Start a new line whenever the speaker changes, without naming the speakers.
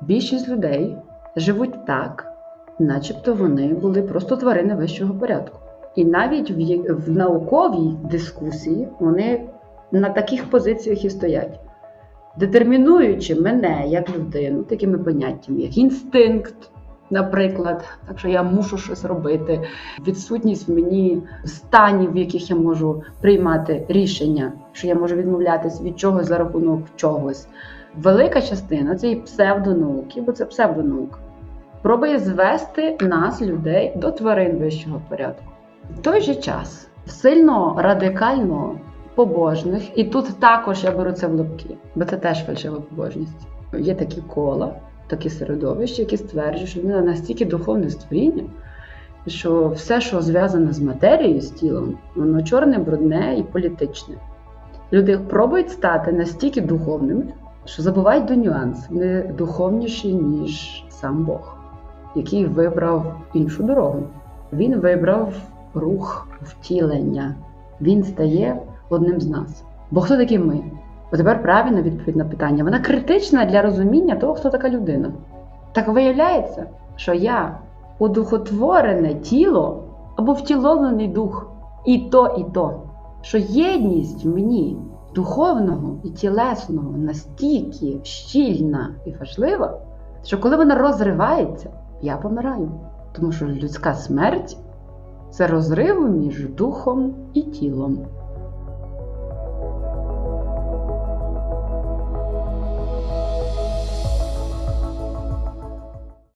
Більшість людей живуть так, начебто вони були просто тварини вищого порядку. І навіть в, в науковій дискусії вони на таких позиціях і стоять, детермінуючи мене як людину, такими поняттями, як інстинкт, наприклад, так що я мушу щось робити, відсутність в мені станів, в яких я можу приймати рішення, що я можу відмовлятися від чогось за рахунок чогось. Велика частина цієї псевдонауки, бо це псевдонаука, пробує звести нас, людей, до тварин вищого порядку. В той же час сильно радикально побожних, і тут також я беру це в лапки, бо це теж фальшива побожність. Є такі кола, такі середовища, які стверджують, що людина настільки духовне створіння, що все, що зв'язане з матерією, з тілом, воно чорне, брудне і політичне. Люди пробують стати настільки духовними, що забувають до нюансів, вони духовніші, ніж сам Бог, який вибрав іншу дорогу. Він вибрав рух втілення. Він стає одним з нас. Бо хто такі ми? Бо тепер правильна відповідь на питання. Вона критична для розуміння того, хто така людина. Так виявляється, що я удухотворене тіло або втіловлений дух. І то, і то. Що єдність мені духовного і тілесного настільки щільна і важлива, що коли вона розривається, я помираю. Тому що людська смерть це розрив між духом і тілом.